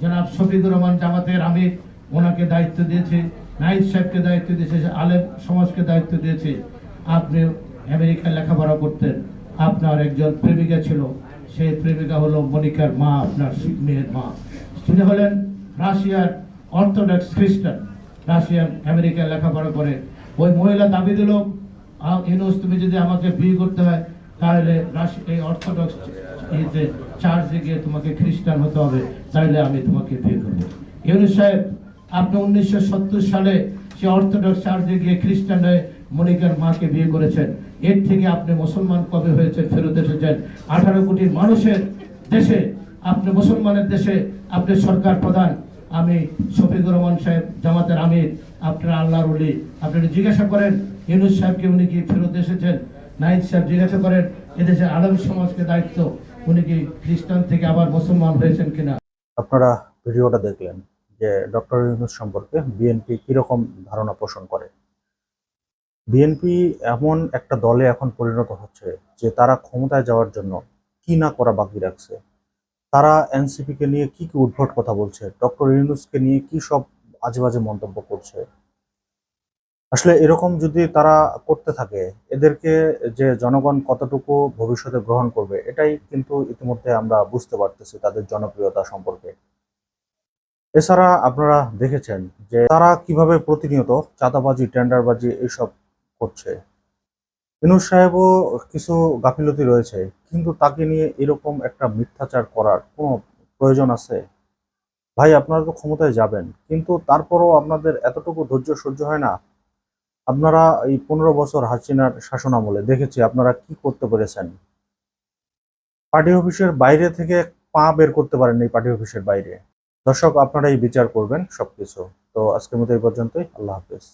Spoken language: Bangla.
জনাব শফিকুর রহমান জামাতের আমির, ওনাকে দায়িত্ব দিয়েছে, নাইদ সাহেবকে দায়িত্ব দিয়েছে আলেম সমাজকে দায়িত্ব দিয়েছে। আপনি আমেরিকায় লেখাপড়া করতেন, আপনার একজন প্রেমিকা ছিল, সেই প্রেমিকা হলো মনিকার মা, আপনার মেয়ের মা। তিনি হলেন রাশিয়ার অর্থোডক্স খ্রিস্টান, রাশিয়ান আমেরিকায় লেখাপড়া করে। ওই মহিলা দাবি দিল ইউনুস, তুমি যদি আমাকে বিয়ে করতে হয় তাহলে এই অর্থোডক্স ইয়েতে চার্চে গিয়ে তোমাকে খ্রিস্টান হতে হবে, তাহলে আমি তোমাকে বিয়ে করব ইউনুস সাহেব, আপনি উনিশশো সত্তর সালে সে অর্থোডক্স চার্চে গিয়ে খ্রিস্টান হয়ে মনিকার মাকে বিয়ে করেছেন। এর থেকে আপনি মুসলমান কবে হয়েছেন ফেরত এসেছেন? আঠারো কোটি মানুষের দেশে, আপনি মুসলমানের দেশে, আপনি সরকার প্রধান। আমি শফিকুর রহমান সাহেব, জামাতের আমির, আপনার আল্লাহর উলি আপনি জিজ্ঞাসা করেন, ইউনুস সাহেবকে উনি কি ফেরত এসেছেন? নাইদ সাহেব জিজ্ঞাসা করেন, এদেশে আলম সমাজকে দায়িত্ব, উনি কি খ্রিস্টান থেকে আবার মুসলমান হয়েছেন কিনা? আপনারা ভিডিওটা দেখলেন যে ডক্টর ইউনুস সম্পর্কে বিএনপি কীরকম ধারণা পোষণ করে। বিএনপি এমন একটা দলে এখন পরিণত হচ্ছে যে তারা ক্ষমতায় যাওয়ার জন্য কি না করা বাকি রাখছে। তারা এনসিপি কে নিয়ে কি কি উদ্ভট কথা বলছে, ডক্টর ইউনুসকে নিয়ে কি সব আজে বাজে মন্তব্য করছে আসলে এরকম যদি তারা করতে থাকে, এদেরকে যে জনগণ কতটুকু ভবিষ্যতে গ্রহণ করবে, এটাই কিন্তু ইতিমধ্যে আমরা বুঝতে পারতেছি তাদের জনপ্রিয়তা সম্পর্কে। এছাড়া আপনারা দেখেছেন যে তারা কীভাবে প্রতিনিয়ত চাঁদাবাজি, টেন্ডারবাজি এইসব করছে। ইনুস সাহেবও কিছু গাফিলতি রয়েছে, কিন্তু তাকে নিয়ে এরকম একটা মিথ্যাচার করার কোনো প্রয়োজন আছে? ভাই, আপনারা তো ক্ষমতায় যাবেন, কিন্তু তারপরও আপনাদের এতটুকু ধৈর্য সহ্য হয় না। আপনারা এই পনেরো বছর হাসিনার শাসন আমলে দেখেছি আপনারা কি করতে পেরেছেন? পার্টি অফিসের বাইরে থেকে পা বের করতে পারেন এই পার্টি অফিসের বাইরে। দর্শক আপনারা এই বিচার করবেন সবকিছু। তো আজকের মতো এই পর্যন্তই। আল্লাহ হাফেজ।